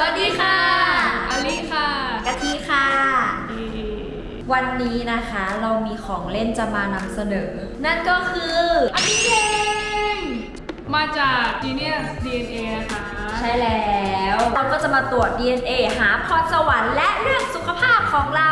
สวัสดีค่ะอลิค่ะกะทิค่ะเอ่อวันนี้นะคะเรามีของเล่นจะมานำเสนอ นั่นก็คืออันนี้เองมาจาก Genius DNA นะคะ ใช่แล้ว เราก็จะมาตรวจ DNA หาพรสวรรค์และเรื่องสุขภาพของเรา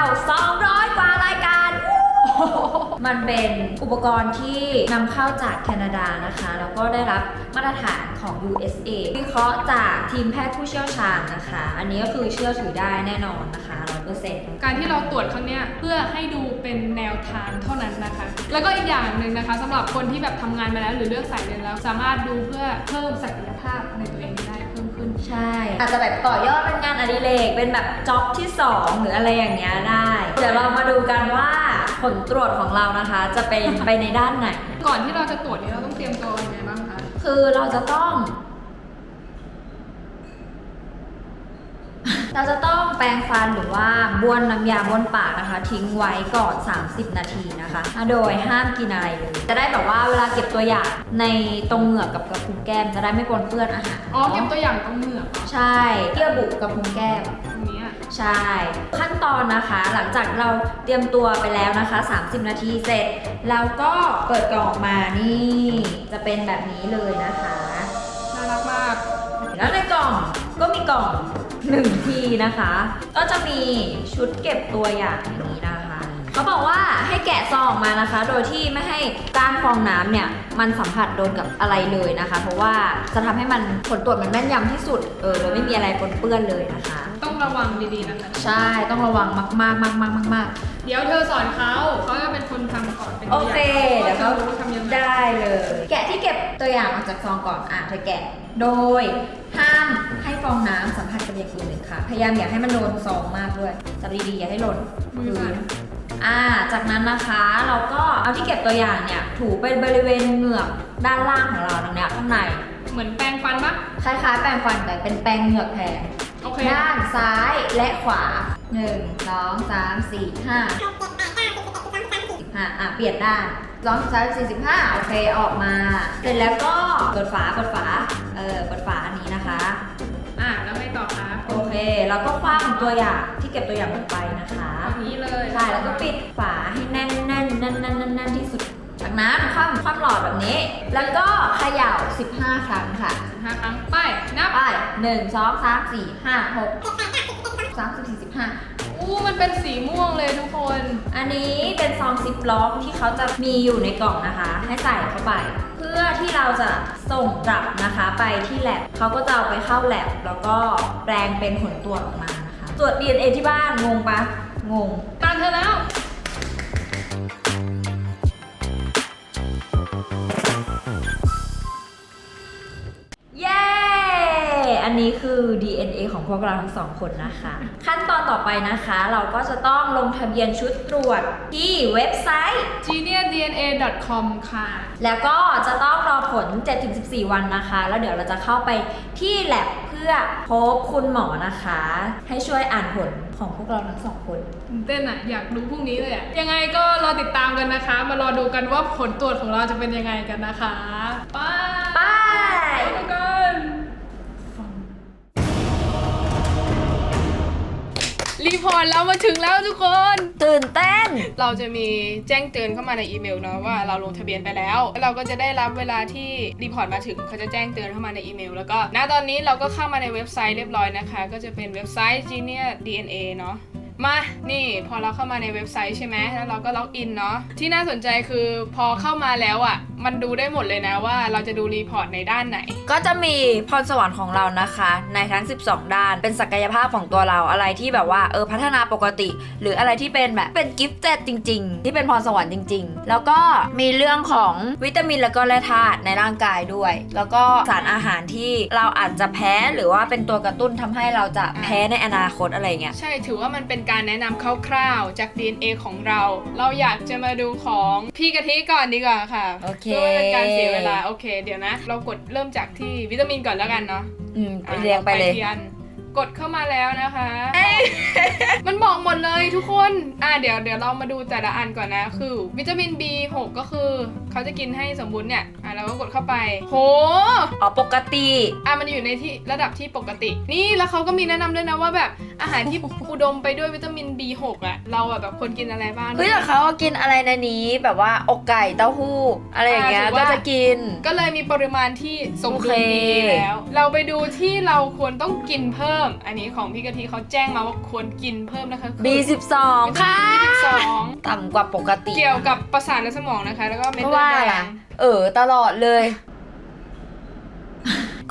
200 กว่ารายการวู้ มันเป็นอุปกรณ์ที่นำเข้าจากแคนาดานะคะ แล้วก็ได้รับมาตรฐานของ USA วิเคราะห์จากทีมแพทย์ผู้เชี่ยวชาญนะคะ อันนี้ก็คือเชื่อถือได้แน่นอนนะคะ 100%การที่เราตรวจครั้งเนี้ยเพื่อให้ดูเป็นแนวทางเท่านั้นนะคะ แล้วก็อีกอย่างหนึ่งนะคะสำหรับคนที่แบบทำงานมาแล้วหรือเลือกสายเรียนแล้ว สามารถดูเพื่อเพิ่มศักยภาพในตัวเองได้ ใช่ อาจจะแบบต่อยอดเป็นงานอดิเรกเป็นแบบจ็อบที่2หรืออะไรอย่างเงี้ยได้ เดี๋ยวเรามาดูกันว่าผลตรวจของเรานะคะ จะเป็นไปในด้านไหน ก่อนที่เราจะตรวจนี้เราต้องเตรียมตัวยังไงบ้างคะ คือเราจะต้อง เราจะต้องแปรงฟันหรือว่าบ้วนน้ำยาบ้วนปากนะคะ ทิ้งไว้ก่อน 30 นาทีนะคะ โดยห้ามกินอะไรเลยจะได้แบบว่าเวลาเก็บตัวอย่างในตรงเหงือกกับกระพุ้งแก้มจะได้ไม่ปนเปื้อนอาหารอ๋อเก็บตัวอย่างตรงเหงือกเหรอใช่เยื่อบุกระพุ้งแก้ม ตรงเนี้ยใช่ ขั้นตอนนะคะหลังจากเราเตรียมตัวไปแล้วนะคะ 30 นาทีเสร็จเราก็เปิดกล่องออกมานี่ จะเป็นแบบนี้เลยนะคะ น่ารักมาก แล้วในกล่องก็มีกล่อง หนึ่งทีนะคะ ก็จะมีชุดเก็บตัวอย่างอย่างนี้นะคะ เขาบอกว่าให้แกะซองออกมานะคะ โดยที่ไม่ให้ก้านฟองน้ำเนี่ยมันสัมผัสโดนกับอะไรเลยนะคะ เพราะว่าจะทำให้มันผลตรวจมันแม่นยำที่สุด เออโดยไม่มีอะไรปนเปื้อนเลยนะคะ ต้องระวังดีๆนะคะใช่ต้องระวังมากๆมากๆมากๆเดี๋ยวเธอสอนเขาเขาจะเป็นคนทำก่อนเป็นโอตัวเคอย่างเดี๋ยวเขาก็จะรู้ทำยังไงได้เลย แกะที่เก็บตัวอย่างออกจากซองก่อนอะเธอแกะ โดยห้ามให้ฟองน้ำสัมผัสกับอย่างอื่นเลยค่ะ พยายามอย่าให้มันโดนซองมากด้วยจับดีๆอย่าให้หล่น มือสั่นอ่า จากนั้นนะคะเราก็เอาที่เก็บตัวอย่างเนี่ย ถูไปบริเวณเหงือกด้านล่างของเราตรงเนี้ยข้างใน เหมือนแปรงฟันปะคล้ายๆ แปรงฟันแต่เป็นแปรงเหงือกแทน โอเค ด้านซ้ายและขวา1 2 3 4 5 15อะเปลี่ยนด้านสองสามสี่สิบห้าโอเคออกมา เสร็จแล้วก็เปิดฝาเปิดฝา เออเปิดฝาอันนี้นะคะ อะแล้วไงต่อคะโอเคแล้วก็คว้างตัวอย่างที่เก็บตัวอย่างลงไปนะคะ แบบนี้เลย ใช่แล้วก็ปิดฝาให้แน่นแน่นแน่นแน่นแน่นแน่นที่สุด จากนั้นคว่ำคว่ำหลอดแบบนี้ แล้วก็เขย่า 15 ครั้งค่ะ ห้าครั้งไป นับ ไปหนึ่งสองสามสี่ห้าหกสามสิบสี่สิบห้า อู้มันเป็นสีม่วงเลยทุกคน อันนี้เป็นซองซิปล็อกที่เขาจะมีอยู่ในกล่องนะคะ ให้ใส่เข้าไป เพื่อที่เราจะส่งกลับนะคะไปที่แลบเขาก็จะเอาไปเข้าแลบแล้วก็แปลงเป็นผลตรวจออกมานะคะ ตรวจ DNA ที่บ้านงงปะงง ตามเธอแล้ว คือ DNA ของพวกเราทั้งสองคนนะคะ ขั้นตอนต่อไปนะคะ เราก็จะต้องลงทะเบียนชุดตรวจที่เว็บไซต์ geniusdna.com ค่ะ แล้วก็จะต้องรอผล 7-14 วันนะคะ แล้วเดี๋ยวเราจะเข้าไปที่แ a บเพื่อพบคุณหมอนะคะ ให้ช่วยอ่านผลของพวกเราทั้งสองคน ตื่นเต้นอะอยากรู้พรุ่งนี้เลยอะยังไงก็รอติดตามกันนะคะ มารอดูกันว่าผลตรวจของเราจะเป็นยังไงกันนะคะไปไป รีพอร์ตเรามาถึงแล้วทุกคน ตื่นเต้น เราจะมีแจ้งเตือนเข้ามาในอีเมลเนาะว่าเราลงทะเบียนไปแล้วแล้วเราก็จะได้รับเวลาที่รีพอร์ตมาถึงเขาจะแจ้งเตือนเข้ามาในอีเมล แล้วก็ณตอนนี้เราก็เข้ามาในเว็บไซต์เรียบร้อยนะคะ ก็จะเป็นเว็บไซต์ Genius DNA เนาะ มานี่พอเราเข้ามาในเว็บไซต์ใช่ไหมแล้วเราก็ล็อกอินเนาะที่น่าสนใจคือพอเข้ามาแล้วอะ่ะ มันดูได้หมดเลยนะว่าเราจะดูรีพอร์ตในด้านไหน ก็จะมีพรสวรรค์ของเรานะคะ ในทั้ง 12 ด้าน เป็นศักยภาพของตัวเราอะไรที่แบบว่าเออพัฒนาปกติ หรืออะไรที่เป็นแบบเป็นกิฟต์เจจริง ๆ ที่เป็นพรสวรรค์จริง ๆ แล้วก็มีเรื่องของวิตามินแล้วก็แร่ธาตุในร่างกายด้วย แล้วก็สารอาหารที่เราอาจจะแพ้หรือว่าเป็นตัวกระตุ้นทำให้เราจะแพ้ในอนาคตอะไรเงี้ยใช่ถือว่ามันเป็นการแนะนำคร่าวๆจาก DNA ของเรา เราอยากจะมาดูของพี่กะทิก่อนดีกว่าค่ะโอเค เพื่อไม่เป็นการเสียเวลาโอเค เดี๋ยวนะ เรากดเริ่มจากที่วิตามินก่อนแล้วกันเนาะอืมไปเรียงไปเลย ทีอัน กดเข้ามาแล้วนะคะ มันบอกหมดเลยทุกคน อะเดี๋ยวเดี๋ยวเรามาดูแต่ละอันก่อนนะ คือ วิตามิน B6 ก็คือเขาจะกินให้สมบูรณ์เนี่ย อะเราก็กดเข้าไป โห อ๋อปกติ อะมันอยู่ในที่ระดับที่ปกติ นี่แล้วเขาก็มีแนะนำด้วยนะว่าแบบอาหารที่ อุดมไปด้วยวิตามิน B6 อะ เราอะแบบควรกินอะไรบ้าง เฮ้ยแต่เขากินอะไรในนี้แบบว่าอกไก่เต้าหู้ อะไรอย่างเงี้ยอ่าถือก็ว่า จะกิน ก็เลยมีปริมาณที่สมดุลโอเคดีแล้ว เราไปดูที่เราควรต้องกินเพิ่มอันนี้ของพี่กะทิเขาแจ้งมาว่าควรกินเพิ่มนะคะคือ B12 ค่ะสองต่ำกว่าปกติเกี่ยวกับประสาทและสมองนะคะ แล้วก็เม็ดเพราะเลือว่าดแดอะไรง เออตลอดเลย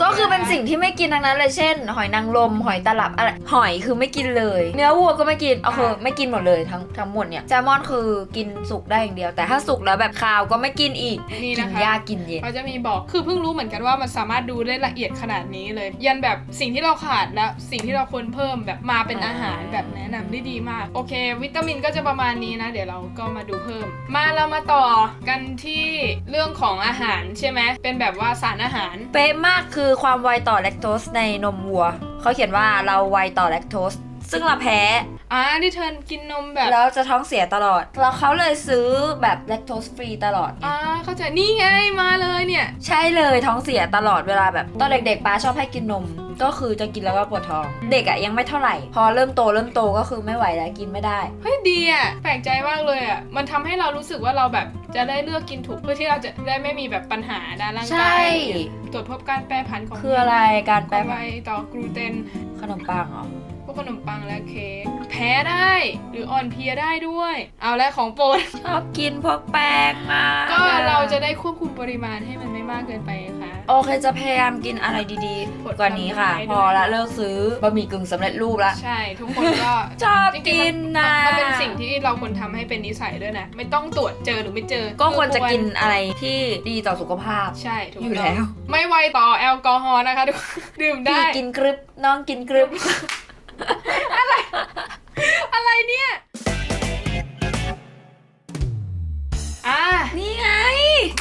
ก็คือเป็นสิ่งที่ไม่กินทั้งนั้นเลยเช่น หอยนางรมหอยตลับอะไรหอยคือไม่กินเลย เนื้อวัวก็ไม่กินเอาคือไม่กินหมดเลยทั้งทั้งหมดเนี่ยแซลมอนคือกินสุกได้อย่างเดียว แต่ถ้าสุกแล้วแบบคาวก็ไม่กินอีกนี่กินะคะ ยากกินเย็น เขาจะมีบอก คือเพิ่งรู้เหมือนกันว่ามันสามารถดูได้ละเอียดขนาดนี้เลย ยันแบบสิ่งที่เราขาดและสิ่งที่เราควรเพิ่มแบบมาเป็นอาหารแบบแนะนำได้ดีมาก โอเค วิตามินก็จะประมาณนี้นะ เดี๋ยวเราก็มาดูเพิ่ม มาเรามาต่อกันที่เรื่องของอาหารใช่ไหม เป็นแบบว่าสารอาหาร เป๊ะมากคือความไวต่อแลคโตสในนมวัว เขาเขียนว่าเราไวต่อแลคโตสซึ่งเราแพ้ อ่าที่เธอกินนมแบบแล้วจะท้องเสียตลอด แล้วเขาเลยซื้อแบบแลคโตสฟรีตลอด อ่าเข้าใจนี่ไงมาเลยเนี่ย ใช่เลยท้องเสียตลอดเวลาแบบตอนเด็กๆป้าชอบให้กินนม ก็คือจะกินแล้วก็ปวดท้อง เด็กอะยังไม่เท่าไหร่ พอเริ่มโตเริ่มโตก็คือไม่ไหวแล้วกินไม่ได้ เฮ้ยดีอะแปลกใจมากเลยอะมันทำให้เรารู้สึกว่าเราแบบจะได้เลือกกินถูกเพื่อที่เราจะได้ไม่มีแบบปัญหาด้านร่างใช่ กายตรวจพบการแปรผันของคืออะไรการแปแปลรไวต่อกลูเตนขนมปังเหรอ พวกขนมปังและเค้กแพ้ได้ หรืออ่อนเพลียได้ด้วย เอาและของโปรด ชอบกินพวกแป้งมากก็เราจะได้ควบคุมปริมาณให้มันไม่มากเกินไปค่ะ โอเคจะพยายามกินอะไรดีผลๆ กว่านี้ค่ะไม้ด้วย พอละเลิกซื้อบะหมี่กึ่งสำเร็จรูปละ ใช่ทุกคนก็ ชอบจริกิงๆนมันะมันเป็นสิ่งที่เราควรทำให้เป็นนิสัยด้วยนะ ไม่ต้องตรวจเจอหรือไม่เจอก็ควรจะกินอะไรที่ดีต่อสุขภาพ ใช่ถูกอยู่ต้แล้องวไม่ไวต่อแอลกอฮอล์นะคะทุกคนดื่มได้พี่กินกรึบน้องกินกรึบ อะไรเนี่ยอะนี่ไง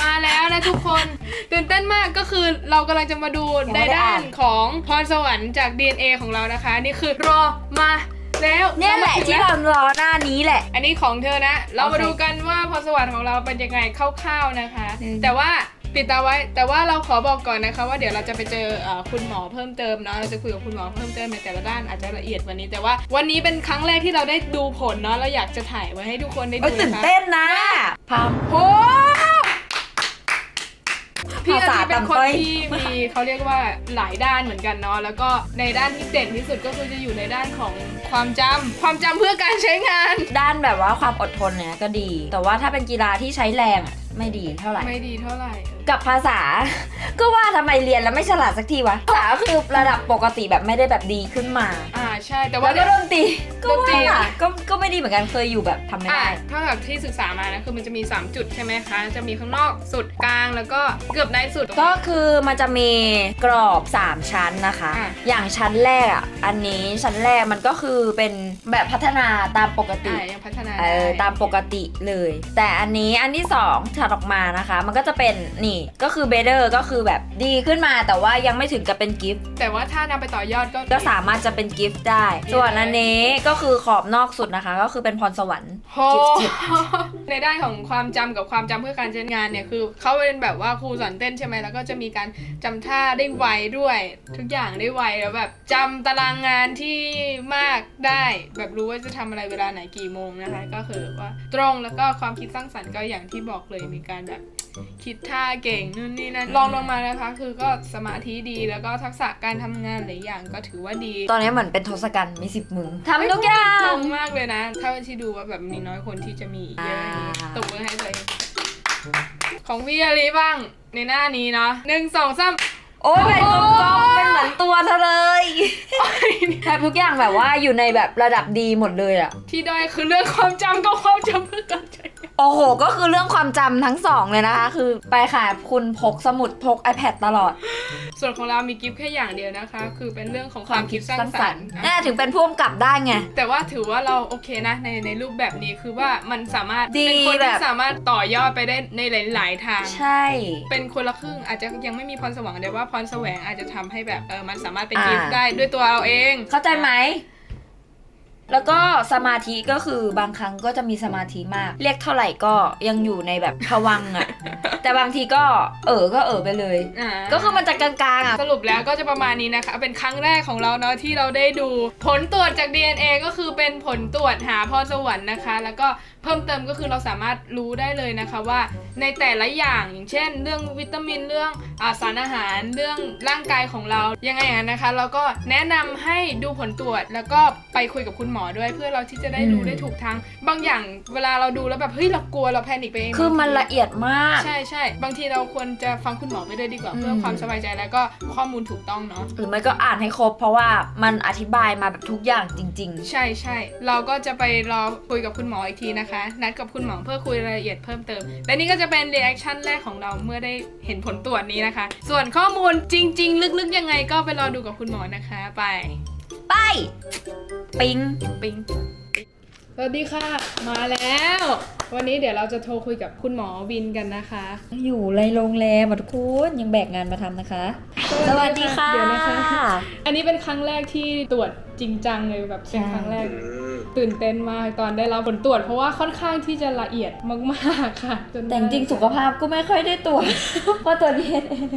มาแล้วนะทุกคนตื่นเต้นมากก็คือเรากำลังจะมาดูยังในไม่ได้ด้าอ่านนของพรสวรรค์จาก DNA ของเรานะคะ นี่คือรอมาแล้วเนี่ยแหละรามาถึงที่แล้วเรารอหน้านี้แหละ อันนี้ของเธอนะ เรามาโอเคดูกันว่าพรสวรรค์ของเราเป็นยังไงคร่าวๆนะคะ อืม แต่ว่า ปิดตาไว้ แต่ว่าเราขอบอกก่อนนะคะว่าเดี๋ยวเราจะไปเจอเอ่อคุณหมอเพิ่มเติมเนาะเราจะคุยกับคุณหมอเพิ่มเติมในแต่ละด้านอาจจะละเอียดกวันนี้ แต่ว่าวันนี้เป็นครั้งแรกที่เราได้ดูผลเนาะเราอยากจะถ่ายไว้ให้ทุกคนได้โอ้ยดูตื่นนะคะเต้นนะพามโหพี่อาภาษาทิตย์เป็นคนต่ำต้อยที่มีเขาเรียกว่าหลายด้านเหมือนกันเนาะแล้วก็ในด้านที่เด่นที่สุดก็คือจะอยู่ในด้านของความจำความจำเพื่อการใช้งาน ด้านแบบว่าความอดทนเนี่ยก็ดี แต่ว่าถ้าเป็นกีฬาที่ใช้แรงอะ ไม่ดีเท่าไหร่ ไม่ดีเท่าไหร่กับภาษา ก็ว่าทำไมเรียนแล้วไม่ฉลาดสักทีวะภาษาก็คือระดับปกติแบบไม่ได้แบบดีขึ้นมาอ่าใช่แต่แล้ว่าวก็ดนตรีก็ดนตรี ว่าก็ก็ไม่ดีเหมือนกันเคยอยู่แบบทำไม่อ่าได้เท่ากับที่ศึกษามานะคือมันจะมี 3 จุดใช่ไหมคะ จะมีข้างนอกสุดกลางแล้วก็เกือบในสุด ก็คือมันจะมีกรอบ 3 ชั้นนะคะ อะอย่างชั้นแรกอะอันนี้ชั้นแรกมันก็คือเป็นแบบพัฒนาตามปกติ อ่ายังพัฒนาเอได้ อตามปกติเลย แต่อันนี้อันที่2ถัดออกมานะคะ มันก็จะเป็นนี่ก็คือเบเดอร์ก็คือแบบดีขึ้นมาแต่ว่ายังไม่ถึงกับเป็นกิฟต์แต่ว่าถ้านำไปต่อยอดก็ ก็สามารถจะเป็นกิฟต์ได้ ส่วนอันนี้ก็คือขอบนอกสุดนะคะ ก็คือเป็นพรสวรรค์โหกิฟต์ในด้านของความจำกับความจำเพื่อการใช้งานเนี่ยคือเขาเป็นแบบว่าครูสอนเต้นใช่ไหมแล้วก็จะมีการจำท่าได้ไวด้วย ทุกอย่างได้ไวแล้วแบบจำตารางงานที่มากได้ แบบรู้ว่าจะทำอะไรเวลาไหนกี่โมงนะคะ ก็คือว่าตรงแล้วก็ความคิดสร้างสรรค์ก็อย่างที่บอกเลยมีการแบบคิดท่าเก่งนู่นนี่นั่นลองลงมานะคะ คือก็สมาธิดีแล้วก็ทักษะการทำงานหลายอย่างก็ถือว่าดีตอนนี้เหมือนเป็นทศกัณฐ์มีสิบมือทำทุกอย่าตงรงมากเลยนะเท่าที่ดูว่าแบบมีน้อยคนที่จะมีเยอะอย่างนี้อ่าตบมือให้ตัวเองของพี่อาลีบ้างในหน้านี้เนาะหนึ่งสองสามโอ้ยเป็นกลมๆเป็นเหมือนตัวเธอเลยแทบทุกอย่างแบบว่าอยู่ในแบบระดับดีหมดเลยอะที่ด้อยคือเรื่องความจำกับความจำเพื่อการใช้งาน โอ้โห ก็คือเรื่องความจำทั้งสองเลยนะคะ คือไปค่ะคุณพกสมุดพก iPad ตลอดส่วนของเรามีกิฟต์แค่อย่างเดียวนะคะ คือเป็นเรื่องของความคิดสร้างสรรค์แน่ถึงเป็นผู้กำกับได้ไง แต่ว่าถือว่าเราโอเคนะในในรูปแบบนี้คือว่ามันสามารถ ดีเป็นคนแบที่บ สามารถต่อยอดไปได้ในหลาย ๆ ทาง ใช่ เป็นคนละครึ่งอาจจะยังไม่มีพรสวรรค์แต่ว่าพรแสวงอาจจะทำให้แบบเออมันสามารถเป็นอ่า กิฟต์ได้ด้วยตัวเราเองเข้าใจไหม แล้วก็สมาธิก็คือบางครั้งก็จะมีสมาธิมาก เรียกเท่าไหร่ก็ยังอยู่ในแบบพวังค์อะแต่บางทีก็เออก็เออไปเลย อ่าก็คือมันจะกลางๆอะ สรุปแล้วก็จะประมาณนี้นะคะ เป็นครั้งแรกของเราเนาะที่เราได้ดู ผลตรวจจาก DNA ก็คือเป็นผลตรวจหาพรสวรรค์นะคะ แล้วก็ เพิ่มเติมก็คือเราสามารถรู้ได้เลยนะคะว่าในแต่ละอย่างอย่างเช่น เรื่องวิตามินเรื่องอาสารอาหารเรื่องร่างกายของเรายังไงอย่างนั้นนะคะเราก็แนะนำให้ดูผลตรวจ แล้วก็ไปคุยกับคุณหมอด้วยเพื่อเราที่จะได้รู้ได้ถูกทาง บางอย่างเวลาเราดูแล้วแบบเฮ้ยเรากลัวเราแพนิคไปเองคือมันบางทีละเอียดมาก ใช่ใช่บางทีเราควรจะฟังคุณหมอไปด้วยดีกว่าอืมเพื่อความสบายใจแล้วก็ข้อมูลถูกต้องเนาะหรือไม่ก็อ่านให้ครบ เพราะว่ามันอธิบายมาแบบทุกอย่างจริงใช่ใช่เราก็จะไปรอคุยกับคุณหมออีกทีนะคะนัดกับคุณหมอเพื่อคุยรายละเอียดเพิ่มเติม และนี่ก็จะเป็นรีแอคชั่นแรกของเราเมื่อได้เห็นผลตรวจนี้นะคะ ส่วนข้อมูลจริง ๆ ลึกๆ ยังไงก็ไปรอดูกับคุณหมอนะคะไปๆไป ปิง ปิงสวัสดีค่ะ มาแล้ว วันนี้เดี๋ยวเราจะโทรคุยกับคุณหมอวินกันนะคะอยู่ในโรงแรมอะทุกคนยังแบกงานมาทำนะคะ สวัสดีค่ะ เดี๋ยวนะคะ อันนี้เป็นครั้งแรกที่ตรวจจริงจังเลยแบบเป็นใช่ครั้งแรก อืม ตื่นเต้นมากตอนได้รับผลตรวจ เพราะว่าค่อนข้างที่จะละเอียดมากๆค่ะจนแต่จริงๆสุขภาพก็ไม่ค่อยได้ตรวจเพราะตัวนี้เอง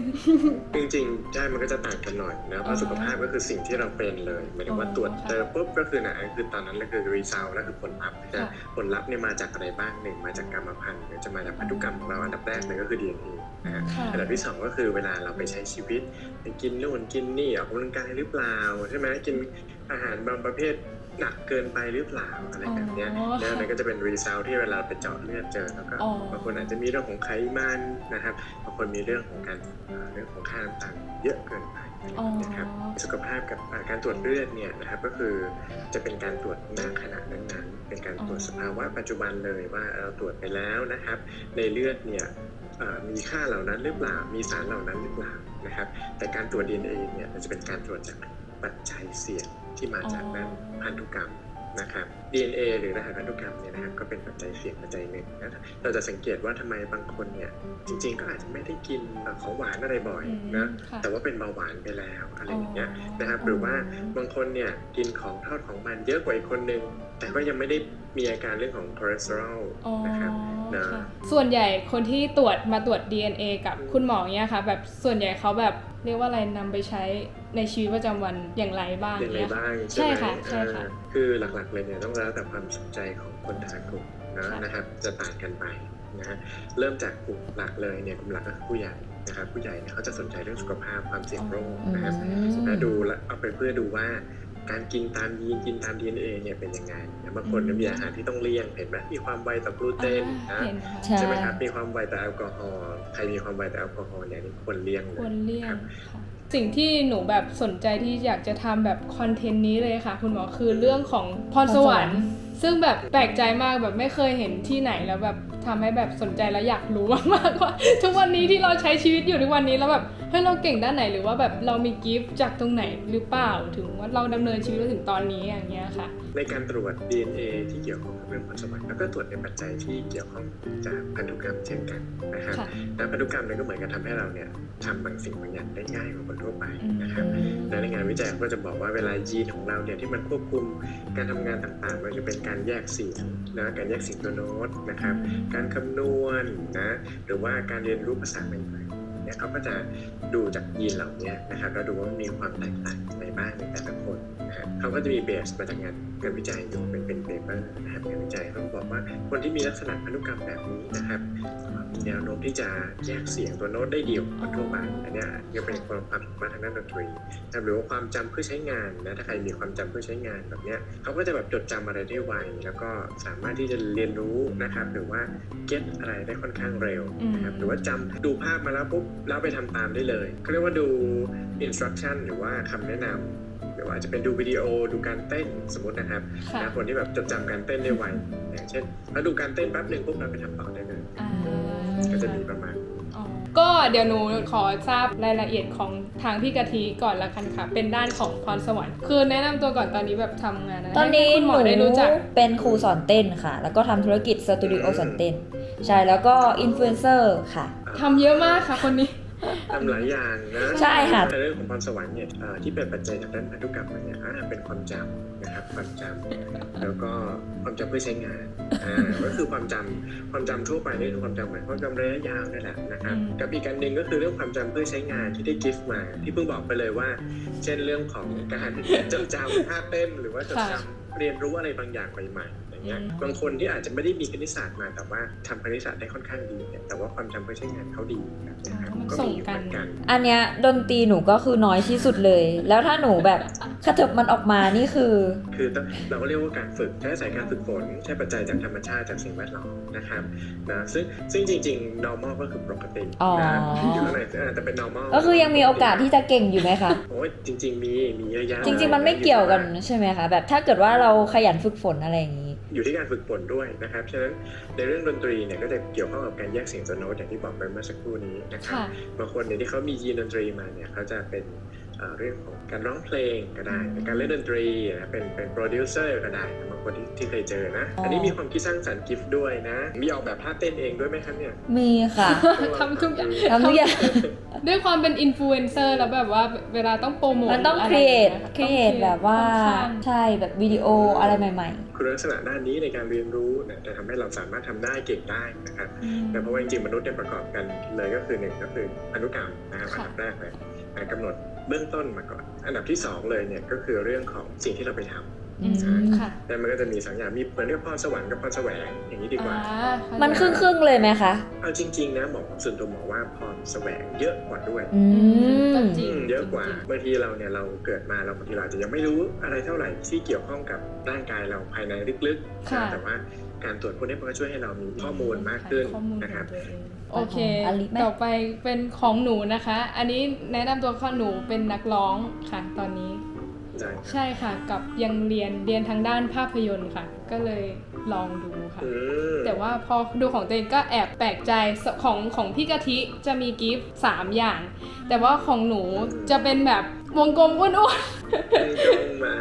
จริงๆใช่มันก็จะต่างกันหน่อยนะเพราะสุขภาพก็คือสิ่งที่เราเป็นเลยหมายถึงว่าตรวจเจอปุ๊บก็คือนะคือตอนนั้นก็คือรีซาวแล้วคือผลลัพธ์แต่ผลลัพธ์เนี่ยมาจากอะไรบ้างหนึ่งมาจากกรรมพันธุ์หรือจะมาจากพันธุกรรมของเราอันดับแรกเลยก็คือ DNA นะฮะค่ะอันดับที่สองก็คือเวลาเราไปใช้ชีวิตไปกินนู่นกินนี่ออกกำลังกายหรือเปล่าใช่ไหมกินอาหารบางประเภท หนักเกินไปหรือเปล่าอะไรแบบเนี้ยอ๋อแล้วมันก็จะเป็นรีซาวที่เวลาไปเจาะเลือดเจอแล้วก็อ๋อ บางคนอาจจะมีเรื่องของไขมันนะครับบางคนมีเรื่องของการเอ่อเรื่องของค่าน้ำตาลเยอะเกินไปอ๋อ นะครับ สุขภาพกับอ่าการตรวจเลือดเนี่ยนะครับก็คือจะเป็นการตรวจณขณะนั้นๆ เป็นการตรวจอ๋อ สภาวะปัจจุบันเลยว่าเราตรวจไปแล้วนะครับ ในเลือดเนี่ยเอ่อมีค่าเหล่านั้นหรือเปล่ามีสารเหล่านั้นหรือเปล่านะครับ แต่การตรวจ DNA เนี่ยมันจะเป็นการตรวจจาก ปัจจัยเสี่ยงที่มาจากด้านพันธุกรรมนะครับ DNA หรือรหัสพันธุกรรมเนี่ยนะครับก็เป็นปัจจัยเสี่ยงปัจจัยหนึ่งนะเราจะสังเกตว่าทำไมบางคนเนี่ยจริง ๆ ก็อาจจะไม่ได้กินของหวานอะไรบ่อยอืมนะค่ะแต่ว่าเป็นเบาหวานไปแล้วอะไรอย่างเงี้ยอ๋อนะครับหรือว่าบางคนเนี่ยกินของทอดของมันเยอะกว่าอีกคนนึงแต่ก็ยังไม่ได้มีอาการเรื่องของคอเลสเตอรอลอ๋อนะครับนะค่ะส่วนใหญ่คนที่ตรวจมาตรวจ DNA กับคุณหมอเนี่ยค่ะแบบส่วนใหญ่เขาแบบเรียกว่าอะไรนำไปใช้ ในชีวิตประจำวันอย่างไรบ้างอย่างไรเนี่ยค่ะบ้างใช่ใช่ไหมค่ะใช่ค่ะเออคือหลักๆเลยเนี่ยต้องแล้วแต่ความสนใจของคนแต่ละกลุ่มนะค่ะนะครับจะต่างกันไปนะฮะเริ่มจากกลุ่มหลักเลยเนี่ยกลุ่มหลักก็คือผู้ใหญ่นะครับผู้ใหญ่เนี่ยเขาจะสนใจเรื่องสุขภาพความเสี่ยงโรคนะครับนะดูแลวเอาไปเพื่อดูว่า การกินตามยีนกินตาม DNA เนี่ยเป็นยังไงนะบางคนอืมมีอาหารที่ต้องเลี่ยงเห็นไหมมีความไวต่อกลูเตนอ่านะเห็นค่ะใช่ใช่ไหมครับมีความไวต่อแอลกอฮอล์ใครมีความไวต่อแอลกอฮอล์เนี่ยนี่ควรเลี่ยงเลควยรเลี่ยครังบค่ะสิ่งที่หนูแบบสนใจที่อยากจะทำแบบคอนเทนต์นี้เลยค่ะ คุณหมอคือเรื่องของพรสวรรค์ซึ่งแบบแปลกใจมากแบบไม่เคยเห็นที่ไหนแล้วแบบทำให้แบบสนใจแล้วอยากรู้มากๆว่า ทุกวันนี้ที่เราใช้ชีวิตอยู่ทุกวันนี้แล้วแบบ เฮ้ยเราเก่งด้านไหนหรือว่าแบบเรามีกิฟต์จากตรงไหนหรือเปล่าถึงว่าเราดำเนินชีวิตมาถึงตอนนี้อย่างเงี้ยค่ะ ในการตรวจ DNA ที่เกี่ยวข้องกับเรื่องพรสวรรค์แล้วก็ตรวจในปัจจัยที่เกี่ยวข้องจากพันธุกรรมเช่นกันนะครับค่ะและพันธุกรรมเนี่ยก็เหมือนกับทำให้เราเนี่ยทำบางสิ่งบางอย่างได้ง่ายกว่าคนทั่วไปนะครับอืมและในงานวิจัยก็จะบอกว่าเวลายีนของเราเนี่ยที่มันควบคุมการทำงานต่างๆไมันจะเป็นการแยกเสียงนะการแยกเสียงตัวโน้ตนะครับ การคำนวณนะหรือว่าการเรียนรู้ภาษาใหม่ๆ เนี่ยเขาก็จะดูจากยีนเหล่านี้นะครับแล้วดูว่ามีความแตกต่างในบ้างในแต่ละคน ฮะเขาก็จะมีเบสมาจากงานการวิจัยอยู่เป็นเป็นเปเปอร์นะครับงานวิจัยเขาบอกว่าคนที่มีลักษณะพันธุกรรมแบบนี้นะครับมีแนวโน้มที่จะแยกเสียงตัวโน้ตได้เดี่ยวกว่าคนทั่วไปอันเนี้ยก็เป็นความความสามารถทางด้านดนตรีนะครับหรือว่าความจำเพื่อใช้งานนะถ้าใครมีความจำเพื่อใช้งานแบบเนี้ยเขาก็จะแบบจดจำอะไรได้ไวแล้วก็สามารถที่จะเรียนรู้นะครับหรือว่าเก็ตอะไรได้ค่อนข้างเร็วนะครับอืมหรือว่าจำดูภาพมาแล้วปุ๊บแล้วไปทำตามได้เลยเขาเรียกว่าดู instruction หรือว่าคำแนะนำ หรือว่าอาจจะเป็นดูวิดีโอดูการเต้นสมมตินะครับค่ะนะคนที่แบบจดจำการเต้นได้ไวอย่างเช่นถ้าดูการเต้นแป๊บหนึ่งปุ๊บเราไปทำต่อได้เลยอ่าก็จะมีประมาณอ๋อก็เดี๋ยวหนูขอทราบรายละเอียดของทางพี่กะทิก่อนละกันค่ะ เป็นด้านของพรสวรรค์คือแนะนำตัวก่อนตอนนี้แบบทำงานอะไรตอนนี้ให้คุณหหมนูอได้รู้จักเป็นครูสอนเต้นค่ะ แล้วก็ทำธุรกิจสตูดิโอสอนเต้น ใช่แล้วก็อินฟลูเอนเซอร์ค่ะทำเยอะมากค่ะคนนี้ ทำหลายอย่างนะใช่ค่ะในเรื่องของพรสวรรค์เนี่ยเอ่อที่เป็นปัจจัยทางด้านพันธุกรรมเนี่ยอ่าเป็นความจำนะครับความจำแล้วก็ความจำเพื่อใช้งานอ่าก็คือความจำความจำทั่วไปนี่คือความจำหมายความจำระยะยาวนั่นแหละนะครับอืม กับอีกการหนึ่งก็คือเรื่องความจำเพื่อใช้งานที่ได้กิฟต์มาที่เพิ่งบอกไปเลยว่า เช่นเรื่องของการจดจำท่าเต้นหรือว่าจดจำเรียนรู้อะไรบางอย่างใหม่ๆอย่าง เงี้ยบางคนที่อาจจะไม่ได้มีคณิตศาสตร์มาแต่ว่าทำคณิตศาสตร์ได้ค่อนข้างดีเนี่ยแต่ว่าความจำเพื่อใช้งานเขาดีแบบเนี้ยครับมันก็ส่งมีอยู่กัเหนมือนกัน อันเนี้ยดนตรีหนูก็คือน้อยที่สุดเลย แล้วถ้าหนูแบบขจับมันออกมานี่คือ คือต้องเราก็เรียกว่าการฝึกใช้อาศัยการฝึกฝนใช้ปัจจัยจากธรรมชาติจากสิ่งแวดล้อมนะครับนะซึ่งซึ่งจริง ๆ normal ก็คือปกติอ๋อนะอยู่ข้างในเออแต่เป็น normal ก็คือยังมีโอกาสที่จะเก่งอยู่ไหมคะโอ้ยจริง ๆ มีมีเยอะแยะจริง ๆ มันไม่เกี่ยวกันใช่ไหมคะแบบถ้าเกิดว่าเราขยันฝึกฝนอะไรอย่างนี้ อยู่ที่การฝึกฝนด้วยนะครับ ฉะนั้นในเรื่องดนตรีเนี่ยก็จะเกี่ยวข้องกับการแยกเสียงตัวโน้ตอย่างที่บอกไปเมื่อสักครู่นี้นะครับค่ะบางคนเนี่ยที่เขามียีนดนตรีมาเนี่ยเขาจะเป็น เอ่อเรื่องของการร้องเพลงก็ได้การเล่นดนตรีนะเป็นเป็นโปรดิวเซอร์ก็ได้นะบางคนที่ที่เคยเจอนะอ๋ออัอันนี้มีความคิดสร้างสรรค์กิฟต์ด้วยนะ มีออกแบบท่าเต้นเองด้วยไหมครับเนี่ย มีค่ะทำทุกอย่างทำทุกอย่างด้วยความเป็นอินฟลูเอนเซอร์แล้วแบบว่าเวลาต้องโปรโมทมันต้องหะคไรรีเอทย่างงี้ยครีเอทแบบว่าค่อนข้งใช่แบบวิดีโออะไรใหม่คุณลักษณะด้านนี้ในการเรียนรู้เนี่ยจะทำให้เราสามารถทำได้เก่งได้นะครับอืมแต่เพราะว่าจริงๆมนุษย์เนี่ยประกอบกันเลยก็คือหนึ่งก็คือพันธุกรรมนะครับอัค่ะนดับแรกเลยการกำหนด เบื้องต้นมาก่อน อันดับที่สองเลยเนี่ยก็คือเรื่องของสิ่งที่เราไปทำอืมค่ะแต่มันก็จะมีสองอย่างมีเหมือนกับพรสวรรค์กับพรแสวงอย่างนี้ดีกว่าอ่าเข้าใจๆมันครึ่งครึ่งๆเลยไหมคะเอาจริง ๆ นะหมอส่วนตัวหมอว่าพรแสวงเยอะกว่าด้วยอืมก็จริงอืมเยอะกว่าบางทีเราเนี่ยเราเกิดมาเราบางทีเราอาจจะยังไม่รู้อะไรเท่าไหร่ที่เกี่ยวข้องกับร่างกายเราภายในลึกๆค่ะนะแต่ว่าการตรวจพวกนี้มันก็ช่วยให้เรามีข้อมูลมากขึ้นข้อมูลนะครับของตัวเอง โอเคอลิไหมต่อไปเป็นของหนูนะคะ อันนี้แนะนำตัวข้อหนูเป็นนักร้องค่ะ ตอนนี้ ใช่ครับใช่ค่ะ กับยังเรียนเรียนทางด้านภาพยนตร์ค่ะ ก็เลยลองดูค่ะอืมแต่ว่าพอดูของตัวเองก็แอบแปลกใจของของพี่กะทิจะมีกิฟต์สามอย่าง แต่ว่าของหนูจะเป็นแบบวงกลมอ้วนเป็นตรงมา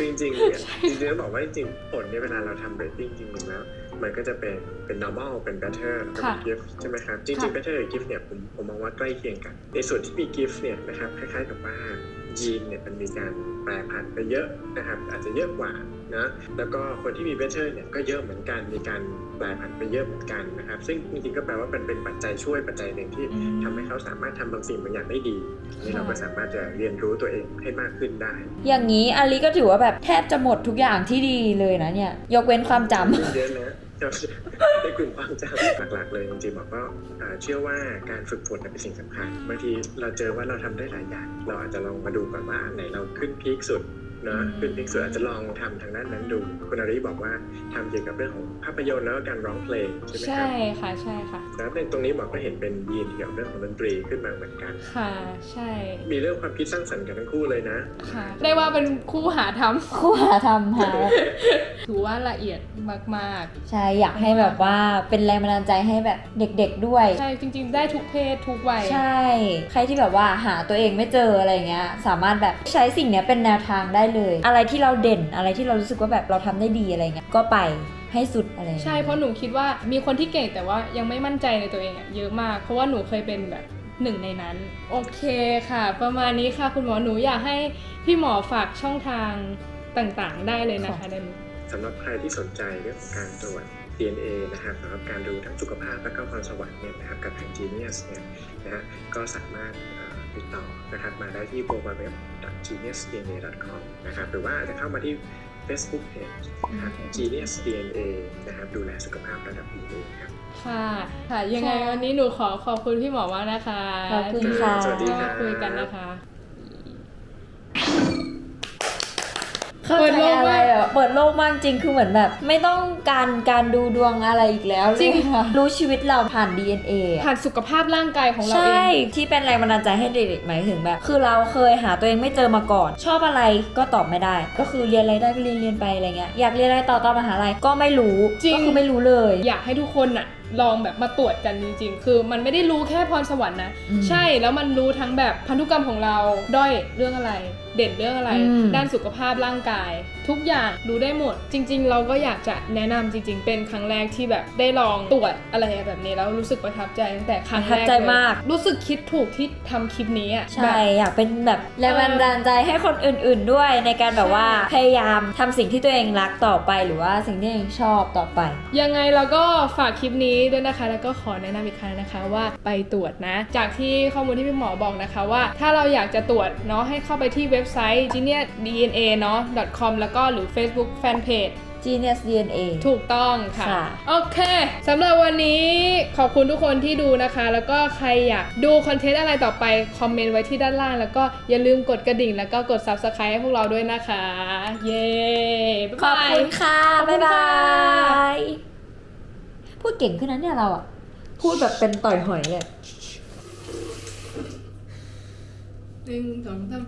จริงๆเนี่ยจริงๆต้องบอกว่าจริงๆผลเนี่ยเวลาเราทำเรตติ้งจริงๆแล้ว มันก็จะเป็นเป็น normal เป็น better แล้วก็เป็น gift ใช่ไหมครับ จริงๆ better กับ gift เนี่ยผมผมมองว่าใกล้เคียงกัน ในส่วนที่มี gift เนี่ยนะครับคล้ายๆกับว่ายีนเนี่ยมันมีการแปรผันไปเยอะนะครับ อาจจะเยอะกว่านะแล้วก็คนที่มี better เนี่ยก็เยอะเหมือนกันมีการแปรผันไปเยอะเหมือนกันนะครับ ซึ่งจริงๆก็แปลว่าเป็นเป็นปัจจัยช่วยปัจจัยหนึ่งที่อืมทำให้เขาสามารถทำบางสิ่งบางอย่างได้ดีนี่เราก็สามารถจะเรียนรู้ตัวเองให้มากขึ้นได้ อย่างนี้อลิก็ถือว่าแบบแทบจะหมดทุกอย่างที่ดีเลยนะเนี่ยยกเว้นความจำเยอะนะ ได้กลุ่มความจำหลักๆเลยจริงๆบอกว่าเชื่อว่าการฝึกฝนเป็นสิ่งสำคัญบางทีเราเจอว่าเราทำได้หลายอย่าง เราอาจจะลองมาดูก่อนว่าไหนเราขึ้นพีคสุด นาะขึ้นพีคสุดอาจจะลองทำทางด้านนั้นดู คุณอาริบอกว่าทำเกี่ยวกับเรื่องของภาพยนตร์แล้วก็การร้องเพลงใช่ไหมคใช่รับค่ะใช่ค่ะแล้วในตรงนี้บอกก็เห็นเป็นยีนเกี่ยวกับเรื่องของดนตรีขึ้นมาเหมือนกัน ค่ะใช่ มีเรื่องความคิดสร้างสรรค์กันทั้งคู่เลยนะค่ะได้ว่าเป็นคู่หาทำคู่หาทำหาถือว่าละเอียดมากใช่อยากให้แบบว่าเป็นแรงบันดาลใจให้แบบเด็กๆด้วยๆใช่จริง ๆ ได้ทุกเพศทุกวัยใช่ ใครที่แบบว่าหาตัวเองไม่เจออะไรเงี้ยสามารถแบบใช้สิ่งเนี้ยเป็นแนวทางได้เลย อะไรที่เราเด่นอะไรที่เรารู้สึกว่าแบบเราทำได้ดีอะไรเงี้ยก็ไปให้สุดอะไรงี้ยใช่เพราะหนูคิดว่ามีคนที่เก่งแต่ว่ายังไม่มั่นใจในตัวเองอะเยอะมาก เพราะว่าหนูเคยเป็นแบบหนึ่งในนั้น โอเคค่ะ ประมาณนี้ค่ะ คุณหมอหนูอยากให้พี่หมอฝากช่องทางต่างๆ ได้เลยนะคะเดนสำหรับใครที่สนใจเรื่องของการตรวจ DNA นะครับสำหรับการดูทั้งสุขภาพและก็พรสวรรค์เนี่ยนะครับกับทาง Genius เนี่ยนะฮะก็สามารถเอ่อ ติดต่อนะครับมาได้ที่ www.geniusdna.com นะครับหรือว่าอาจจะเข้ามาที่ Facebook Page นะครับ Genius DNA นะครับดูแลสุขภาพระดับดีครับค่ะค่ะ ยังไงค่ะวันนี้หนูขอขอบคุณพี่หมอมากนะคะขอบคุณที่ค่ะสวัสดีครับมาคุยกันนะคะ เข้าใจอะไรอะเปิดโลกมากจริงคือเหมือนแบบ ไม่ต้องการการดูดวงอะไรอีกแล้วจริงเลยค่ะรู้ชีวิตเราผ่าน DNA อะผ่านสุขภาพร่างกายของเราใช่เองที่เป็นแรงบันดาลใจให้เด็กๆหมายถึงแบบ คือเราเคยหาตัวเองไม่เจอมาก่อน ชอบอะไรก็ตอบไม่ได้ ก็คือเรียนอะไรได้ก็เรียนเรียนไปอะไรเงี้ยอยากเรียนอะไรต่อตอนมหาลัยก็ไม่รู้จริงก็คือไม่รู้เลย อยากให้ทุกคนน่ะ ลองแบบมาตรวจกันจริง ๆ คือมันไม่ได้รู้แค่พรสวรรค์นะอืมใช่แล้วมันรู้ทั้งแบบพันธุกรรมของเราด้อยเรื่องอะไร เด่นเรื่องอะไรอืมด้านสุขภาพร่างกาย ทุกอย่างรู้ได้หมด จริง ๆ เราก็อยากจะแนะนำจริง ๆ เป็นครั้งแรกที่แบบได้ลองตรวจอะไรแบบนี้แล้วรู้สึกประทับใจตั้งแต่ครั้งประแรทับกใจเลยมาก รู้สึกคิดถูกที่ทำคลิปนี้อะใช่แบบอยากเป็นแบบแรงบันดาลใจให้คนอื่น ๆ ด้วยในการแบบว่าใช่พยายามทำสิ่งที่ตัวเองรักต่อไป หรือว่าสิ่งที่ตัวเองชอบต่อไป ยังไงเราก็ฝากคลิปนี้ด้วยนะคะ แล้วก็ขอแนะนำอีกครั้งนะคะว่าไปตรวจนะ จากที่ข้อมูลที่พี่หมอบอกนะคะว่า ถ้าเราอยากจะตรวจเนาะให้เข้าไปที่เว็บไซต์ geniusdna เนาะ .com แล้วก็หรือ Facebook Fanpage Genius DNA ถูกต้องค่ะค่ะโอเคสำหรับวันนี้ขอบคุณทุกคนที่ดูนะคะ แล้วก็ใครอยากดูคอนเทนต์อะไรต่อไป คอมเมนต์ไว้ที่ด้านล่าง แล้วก็อย่าลืมกดกระดิ่ง แล้วก็กด Subscribe ให้พวกเราด้วยนะคะ เย้บ๊ายขอบบายคุณค่ะขอบคุบ๊ายณบาค่ะย พูดเก่งขึ้นนะเนี่ยเราอะพูดแบบเป็นต่อยหอยเลยหนึ่งสองสาม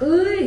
เอ้ย